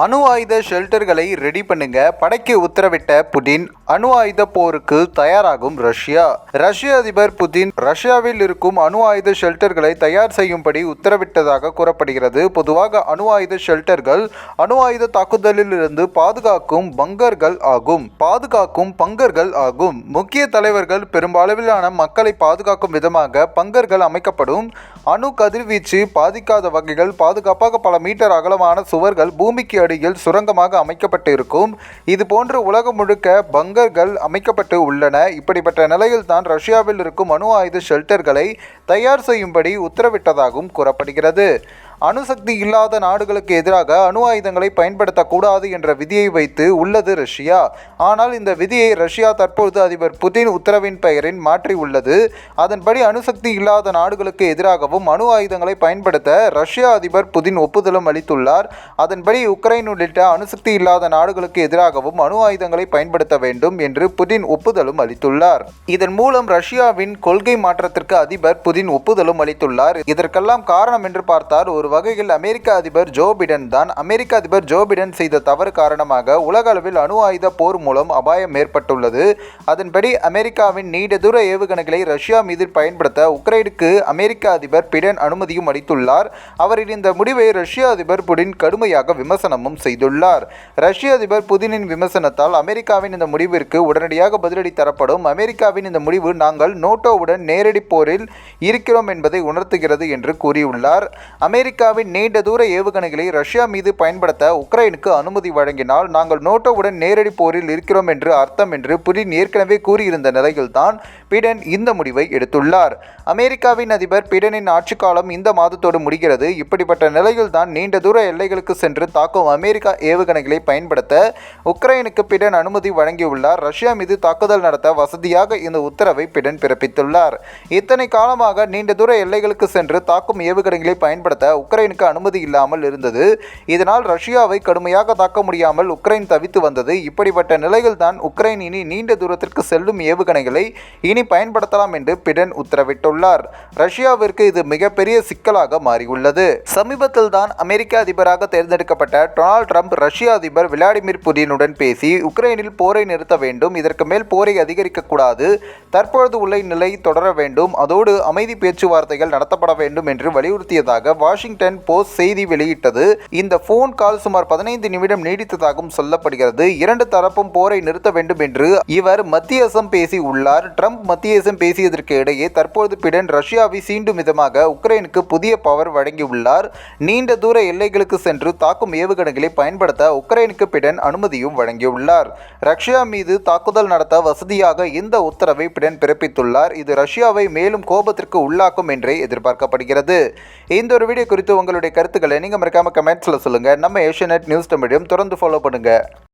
அணு ஆயுத ஷெல்டர்களை ரெடி பண்ணுங்க. படைக்கு உத்தரவிட்ட புடின் அணு ஆயுத போருக்கு தயாராகும் ரஷ்யா. ரஷ்ய அதிபர் புதின் ரஷ்யாவில் இருக்கும் அணு ஆயுத ஷெல்டர்களை தயார் செய்யும்படி உத்தரவிட்டதாக கூறப்படுகிறது. பொதுவாக அணு ஆயுத ஷெல்டர்கள் அணு ஆயுத தாக்குதலில் இருந்து பாதுகாக்கும் பங்கர்கள் ஆகும். பாதுகாக்கும் பங்கர்கள் ஆகும். முக்கிய தலைவர்கள் பெரும்பாலான மக்களை பாதுகாக்கும் விதமாக பங்கர்கள் அமைக்கப்படும். அணு கதிர்வீச்சு பாதிக்காத வகைகள் பாதுகாப்பாக பல மீட்டர் அகலமான சுவர்கள் பூமிக்கு அடியில் சுரங்கமாக அமைக்கப்பட்டு இருக்கும் இது போன்று உலகம் முழுக்க பங்கர்கள் அமைக்கப்பட்டு உள்ளன. இப்படிப்பட்ட நிலையில் தான் ரஷ்யாவில் இருக்கும் அணு ஆயுத ஷெல்டர்களை தயார் செய்யும்படி உத்தரவிட்டதாகவும் கூறப்படுகிறது. அணுசக்தி இல்லாத நாடுகளுக்கு எதிராக அணு ஆயுதங்களை பயன்படுத்தக்கூடாது என்ற விதியை வைத்து உள்ளது ரஷ்யா. ஆனால் இந்த விதியை ரஷ்யா தற்போது அதிபர் புதின் உத்தரவின் பெயரில் மாற்றி உள்ளது. அதன்படி அணுசக்தி இல்லாத நாடுகளுக்கு எதிராகவும் அணு ஆயுதங்களை பயன்படுத்த ரஷ்யா அதிபர் புதின் ஒப்புதலும் அளித்துள்ளார். அதன்படி உக்ரைன் உள்ளிட்ட அணுசக்தி இல்லாத நாடுகளுக்கு எதிராகவும் அணு ஆயுதங்களை பயன்படுத்த வேண்டும் என்று புதின் ஒப்புதலும் அளித்துள்ளார். இதன் மூலம் ரஷ்யாவின் கொள்கை மாற்றத்திற்கு அதிபர் புதின் ஒப்புதலும் அளித்துள்ளார். இதற்கெல்லாம் காரணம் என்று பார்த்தால் ஒரு வகையில் அமெரிக்க அதிபர் ஜோ பிடன் தான். அமெரிக்க அதிபர் ஜோ பிடன் செய்த தவறு காரணமாக உலக அளவில் அணு ஆயுத போர் மூலம் அபாயம் ஏற்பட்டுள்ளது. அதன்படி அமெரிக்காவின் நீண்ட தூர ஏவுகணைகளை ரஷ்யா மீது பயன்படுத்த உக்ரைனுக்கு அமெரிக்க அதிபர் பிடன் அனுமதியும் அளித்துள்ளார். அவரின் இந்த முடிவை ரஷ்ய அதிபர் புடின் கடுமையாக விமர்சனமும் செய்துள்ளார். ரஷ்ய அதிபர் புதினின் விமர்சனத்தால் அமெரிக்காவின் இந்த முடிவிற்கு உடனடியாக பதிலடி தரப்படும். அமெரிக்காவின் இந்த முடிவு நாங்கள் நோட்டோவுடன் நேரடி போரில் இருக்கிறோம் என்பதை உணர்த்துகிறது என்று கூறியுள்ளார். அமெரிக்க அமெரிக்காவின் நீண்ட தூர ஏவுகணைகளை ரஷ்யா மீது பயன்படுத்த உக்ரைனுக்கு அனுமதி வழங்கினால் நாங்கள் நோட்டோவுடன் நேரடி போரில் இருக்கிறோம் என்று அர்த்தம் என்று புடின் ஏற்கனவே கூறியிருந்த நிலையில்தான் பிடன் இந்த முடிவை எடுத்துள்ளார். அமெரிக்காவின் அதிபர் பிடனின் ஆட்சி காலம் இந்த மாதத்தோடு முடிகிறது. இப்படிப்பட்ட நிலையில்தான் நீண்ட தூர எல்லைகளுக்கு சென்று தாக்கும் அமெரிக்கா ஏவுகணைகளை பயன்படுத்த உக்ரைனுக்கு பிடன் அனுமதி வழங்கியுள்ளார். ரஷ்யா மீது தாக்குதல் நடத்த வசதியாக இந்த உத்தரவை பிடன் பிறப்பித்துள்ளார். இத்தனை காலமாக நீண்ட தூர எல்லைகளுக்கு சென்று தாக்கும் ஏவுகணைகளை பயன்படுத்த உக்ரைனுக்கு அனுமதி இல்லாமல் இருந்தது. இதனால் ரஷ்யாவை கடுமையாக தாக்க முடியாமல் உக்ரைன் தவித்து வந்தது. இப்படிப்பட்ட நிலையில்தான் உக்ரைன் இனி நீண்ட தூரத்திற்கு செல்லும் ஏவுகணைகளை இனி பயன்படுத்தலாம் என்று பிடன் உத்தரவிட்டுள்ளார். ரஷ்யாவிற்கு இது மிகப்பெரிய சிக்கலாக மாறியுள்ளது. சமீபத்தில் தான் அமெரிக்க அதிபராக தேர்ந்தெடுக்கப்பட்ட டொனால்ட் ட்ரம்ப் ரஷ்ய அதிபர் விளாடிமிர் புடினுடன் பேசி உக்ரைனில் போரை நிறுத்த வேண்டும் இதற்கு மேல் போரை அதிகரிக்கக்கூடாது தற்பொழுது உள்ள நிலை தொடர வேண்டும் அதோடு அமைதி பேச்சுவார்த்தைகள் நடத்தப்பட வேண்டும் என்று வலியுறுத்தியதாக வாஷிங்டன் போஸ்ட் செய்தி வெளியிட்டது. இந்த போன் கால் சுமார் பதினைந்து நிமிடம் நீடித்ததாகவும் சொல்லப்படுகிறது. இரண்டு தரப்பும் போரை நிறுத்த வேண்டும் என்று இவர் மத்தியசம் பேசி உள்ளார். ட்ரம்ப் மத்தியசம் பேசியதற்கு இடையே தற்போது பிடன் ரஷ்யாவை சீண்டும் விதமாக உக்ரைனுக்கு புதிய பவர் வழங்கியுள்ளார் நீண்ட தூர எல்லைகளுக்கு சென்று தாக்கும் ஏவுகணைகளை பயன்படுத்த உக்ரைனுக்கு பிடன் அனுமதியும் வழங்கியுள்ளார் ரஷ்யா மீது தாக்குதல் நடத்த வசதியாக இந்த உத்தரவை பிடன் பிறப்பித்துள்ளார். இது ரஷ்யாவை மேலும் கோபத்திற்கு உள்ளாக்கும் என்றே எதிர்பார்க்கப்படுகிறது. இந்த ஒரு வீடியோ குறித்து உங்களுடைய கருத்துக்களை நீங்கள் மறக்காம கமெண்ட்ஸில் சொல்லுங்கள் நம்ம ஏஷியநெட் நியூஸ் தமிழையும் தொடர்ந்து ஃபாலோ பண்ணுங்கள்